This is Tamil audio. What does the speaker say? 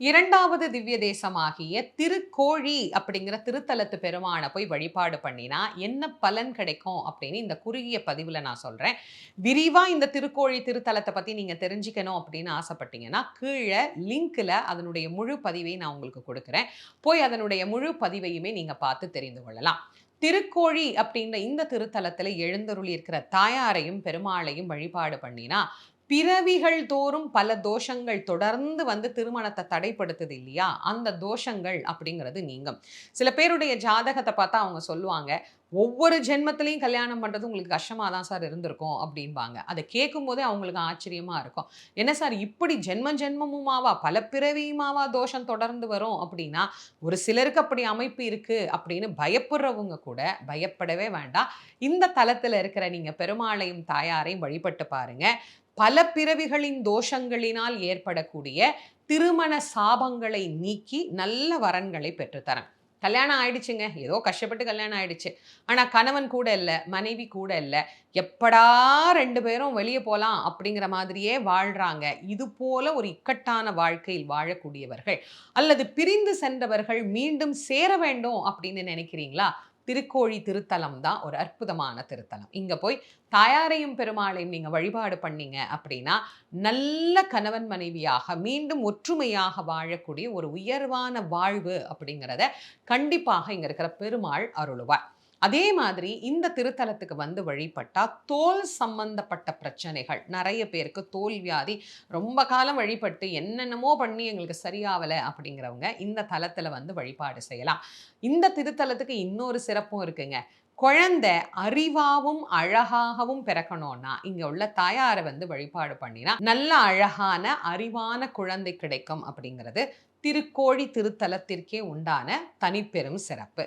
இரண்டாவது திவ்ய தேசமாகிய திருக்கோழி அப்படிங்கிற திருத்தலத்து பெருமானை போய் வழிபாடு பண்ணினா என்ன பலன் கிடைக்கும் அப்படின்னு இந்த குறுகிய பதிவில் நான் சொல்கிறேன் விரிவாக இந்த திருக்கோழி திருத்தலத்தை பற்றி நீங்கள் தெரிஞ்சுக்கணும் அப்படின்னு ஆசைப்பட்டீங்கன்னா கீழே லிங்க்கில் அதனுடைய முழு பதிவை நான் உங்களுக்கு கொடுக்குறேன். போய் அதனுடைய முழு பதிவையுமே நீங்கள் பார்த்து தெரிந்து கொள்ளலாம். திருக்கோழி அப்படின்ற இந்த திருத்தலத்தில் எழுந்தருளி இருக்கிற தாயாரையும் பெருமாளையும் வழிபாடு பண்ணினா பிறவிகள் தோறும் பல தோஷங்கள் தொடர்ந்து வந்து திருமணத்தை தடைப்படுத்துது இல்லையா? அந்த தோஷங்கள் அப்படிங்கிறது நீங்கும். சில பேருடைய ஜாதகத்தை பார்த்தா அவங்க சொல்லுவாங்க ஒவ்வொரு ஜென்மத்திலையும் கல்யாணம் பண்ணுறது உங்களுக்கு கஷ்டமாக தான் சார் இருந்திருக்கும் அப்படின்பாங்க அதை கேட்கும்போதே அவங்களுக்கு ஆச்சரியமாக இருக்கும். என்ன சார் இப்படி ஜென்ம ஜென்மமுமாவா பல பிறவியுமாவா தோஷம் தொடர்ந்து வரும் அப்படின்னா ஒரு சிலருக்கு அப்படி அமைப்பு இருக்குது அப்படின்னு பயப்படுறவங்க கூட பயப்படவே வேண்டாம். இந்த தளத்தில் இருக்கிற நீங்கள் பெருமாளையும் தாயாரையும் வழிபட்டு பாருங்கள் பல பிறவிகளின் தோஷங்களினால் ஏற்படக்கூடிய திருமண சாபங்களை நீக்கி நல்ல வரன்களை பெற்றுத்தரேன். கல்யாணம் ஆயிடுச்சுங்க. ஏதோ கஷ்டப்பட்டு கல்யாணம் ஆயிடுச்சு. ஆனால் கணவன் கூட இல்லை மனைவி கூட இல்லை எப்படா ரெண்டு பேரும் வெளியே போகலாம் அப்படிங்கிற மாதிரியே வாழ்கிறாங்க இது போல ஒரு இக்கட்டான வாழ்க்கையில் வாழக்கூடியவர்கள் அல்லது பிரிந்து சென்றவர்கள் மீண்டும் சேர வேண்டும் அப்படின்னு நினைக்கிறீங்களா? திருக்கோழி திருத்தலம் தான் ஒரு அற்புதமான திருத்தலம். இங்கே போய் தாயாரையும் பெருமாளையும் நீங்கள் வழிபாடு பண்ணீங்க அப்படின்னா நல்ல கணவன் மனைவியாக மீண்டும் ஒற்றுமையாக வாழக்கூடிய ஒரு உயர்வான வாழ்வு அப்படிங்கிறத கண்டிப்பாக இங்கே இருக்கிற பெருமாள் அருளுவார். அதே மாதிரி இந்த திருத்தலத்துக்கு வந்து வழிபட்டால் தோல் சம்பந்தப்பட்ட பிரச்சனைகள் நிறைய பேருக்கு தோல் வியாதி ரொம்ப காலம் வழிபட்டு என்னென்னமோ பண்ணி எங்களுக்கு சரியாகலை அப்படிங்கிறவங்க இந்த தலத்தில் வந்து வழிபாடு செய்யலாம். இந்த திருத்தலத்துக்கு இன்னொரு சிறப்பும் இருக்குங்க. குழந்தை அறிவாகவும் அழகாகவும் பிறக்கணும்னா இங்க உள்ள தாயாரை வந்து வழிபாடு பண்ணினா நல்ல அழகான அறிவான குழந்தை கிடைக்கும் அப்படிங்கிறது திருக்கோழி திருத்தலத்திற்கே உண்டான தனிப்பெரும் சிறப்பு.